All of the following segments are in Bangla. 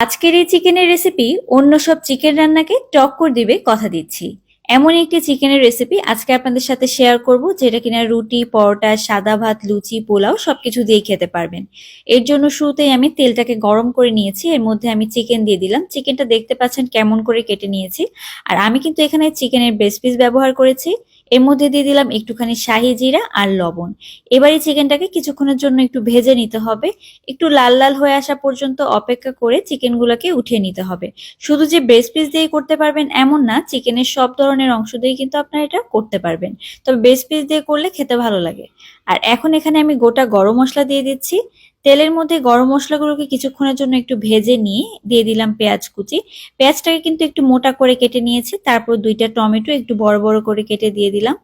আজকের এই চিকেনের রেসিপি অন্য সব চিকেন রান্নাকে টক্কর দিবে কথা দিচ্ছি। এমন একটি চিকেনের রেসিপি আজকে আপনাদের সাথে শেয়ার করব, যেটা কিনা রুটি, পরোটা, সাদা ভাত, লুচি, পোলাও সবকিছু দিয়ে খেতে পারবেন। এর জন্য শুরুতেই আমি তেলটাকে গরম করে নিয়েছি, এর মধ্যে আমি চিকেন দিয়ে দিলাম। চিকেনটা দেখতে পাচ্ছেন কেমন করে কেটে নিয়েছি। আর আমি কিন্তু এখানে চিকেনের বেস পিস ব্যবহার করেছি। এর মধ্যে দিয়ে দিলাম একটুখানি শাহি জিরা আর লবণ। এবার চিকেনটাকে কিছুক্ষণের জন্য একটু ভেজে নিতে হবে। একটু লাল লাল হয়ে আসা পর্যন্ত অপেক্ষা করে চিকেনগুলোকে উঠিয়ে নিতে হবে। শুধু যে ব্রেস্ট পিস দিয়ে করতে পারবেন এমন না, চিকেনের সব ধরনের অংশ দিয়ে কিন্তু আপনারা এটা করতে পারবেন। তবে ব্রেস্ট পিস দিয়ে করলে খেতে ভালো লাগে। আর এখন এখানে আমি গোটা গরম মশলা দিয়ে দিচ্ছি। তেলের মধ্যে গরম মশলাগুলোকে কিছুক্ষণের জন্য একটু ভেজে নিয়ে দিয়ে দিলাম পেঁয়াজ কুচি। পেঁয়াজটাকে কিন্তু একটু মোটা করে কেটে নিয়েছি, তারপর দুইটা টমেটো একটু বড় বড় করে কেটে দিয়ে দিলাম।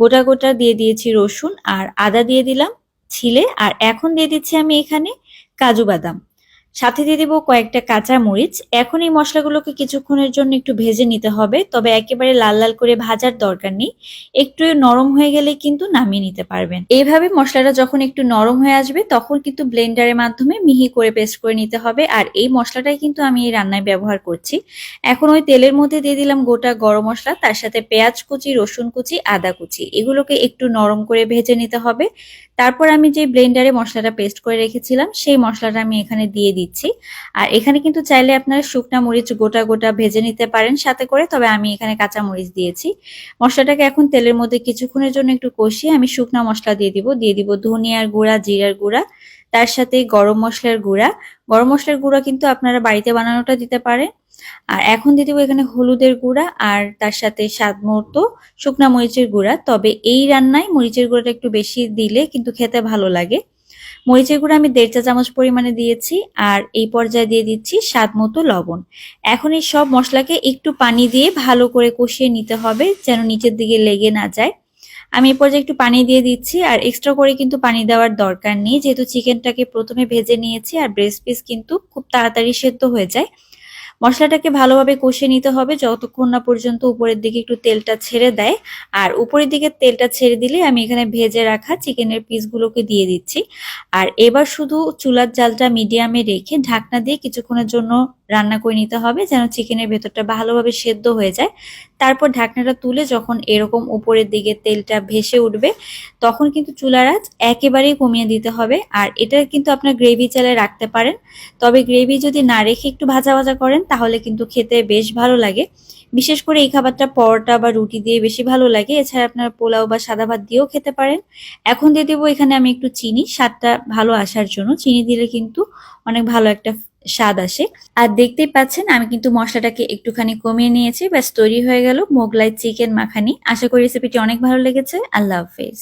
গোটা গোটা দিয়ে দিয়েছি রসুন আর আদা দিয়ে দিলাম, ছিলে। আর এখন দিয়ে দিচ্ছি আমি এখানে কাজু বাদাম। সাথে দিয়ে দিব কয়েকটা কাঁচা মরিচ। এখন এই মশলাগুলোকে কিছুক্ষণের জন্য একটু ভেজে নিতে হবে, তবে একেবারে লাল লাল করে ভাজার দরকার নেই। একটু নরম হয়ে গেলে কিন্তু নামিয়ে নিতে পারবেন। এইভাবে মশলাটা যখন একটু নরম হয়ে আসবে, তখন কিন্তু ব্লেন্ডারের মাধ্যমে মিহি করে পেস্ট করে নিতে হবে। আর এই মশলাটাই কিন্তু আমি এই রান্নায় ব্যবহার করছি। এখন ওই তেলের মধ্যে দিয়ে দিলাম গোটা গরম মশলা, তার সাথে পেঁয়াজ কুচি, রসুন কুচি, আদা কুচি। এগুলোকে একটু নরম করে ভেজে নিতে হবে। তারপর আমি যে ব্লেন্ডারে মশলাটা পেস্ট করে রেখেছিলাম, সেই মশলাটা আমি এখানে দিয়ে দিচ্ছি। আর এখানে কিন্তু চাইলে আপনারা শুকনা মরিচ গোটা গোটা ভেজে নিতে পারেন সাথে করে, তবে আমি এখানে কাঁচা মরিচ দিয়েছি। মশলাটাকে এখন তেলের মধ্যে কিছুক্ষণের জন্য একটু কষিয়ে আমি শুকনা মশলা দিয়ে দিব। দিয়ে দিব ধনিয়ার গুঁড়া, জিরার গুঁড়া তার সাথে গরম মশলার গুঁড়া। গরম মশলার গুঁড়া কিন্তু আপনারা বাড়িতে বানানোটা দিতে পারেন। আর এখন দিয়ে এখানে হলুদের গুঁড়া আর তার সাথে স্বাদ মতো শুকনা মরিচের গুঁড়া। তবে এই রান্নায় মরিচের গুঁড়াটা একটু বেশি দিলে কিন্তু খেতে ভালো লাগে। মরিচের গুঁড়া আমি দেড় চা চামচ পরিমাণে দিয়েছি আর এই পর্যায়ে দিয়ে দিচ্ছি স্বাদ মতো লবণ। এখন এই সব মশলাকে একটু পানি দিয়ে ভালো করে কষিয়ে নিতে হবে যেন নিচের দিকে লেগে না যায়। আমি এই পর্যায়ে একটু পানি দিয়ে দিচ্ছি, আর এক্সট্রা করে কিন্তু পানি দেওয়ার দরকার নেই। যেহেতু চিকেনটাকে প্রথমে ভেজে নিয়েছি, আর ব্রেস্ট পিস কিন্তু খুব তাড়াতাড়ি সেদ্ধ হয়ে যায়। মশলাটাকে ভালোভাবে কষিয়ে নিতে হবে, যতক্ষণ না পর্যন্ত উপরের দিকে একটু তেলটা ছেড়ে দেয়। আর উপরের দিকে তেলটা ছেড়ে দিলে আমি এখানে ভেজে রাখা চিকেনের পিসগুলোকে দিয়ে দিচ্ছি। আর এবার শুধু চুলার জালটা মিডিয়ামে রেখে ঢাকনা দিয়ে কিছুক্ষণের জন্য রান্না করে নিতে হবে যেন চিকেনের ভেতরটা ভালোভাবে সেদ্ধ হয়ে যায়। তারপর ঢাকনাটা তুলে যখন এরকম উপরের দিকে তেলটা ভেসে উঠবে, তখন কিন্তু চুলার আঁচ একেবারেই কমিয়ে দিতে হবে। আর এটা কিন্তু আপনার গ্রেভি চালে রাখতে পারেন। তবে গ্রেভি যদি না রেখে একটু ভাজা ভাজা করেন, তাহলে কিন্তু খেতে বেশ ভালো লাগে। বিশেষ করে এই খাবারটা পরোটা বা রুটি দিয়ে বেশি ভালো লাগে। এছাড়া আপনার পোলাও বা সাদা ভাত দিয়েও খেতে পারেন। এখন দিয়ে দেবো এখানে আমি একটু চিনি। স্বাদটা ভালো আসার জন্য। চিনি দিলে কিন্তু অনেক ভালো একটা স্বাদ আসে। আর দেখতেই পাচ্ছেন, আমি কিন্তু মশলাটাকে একটুখানি কমিয়ে নিয়েছি। ব্যাস, তৈরি হয়ে গেল মোগলাই চিকেন মাখানি। আশা করি রেসিপিটি অনেক ভালো লেগেছে। আল্লাহ হাফেজ।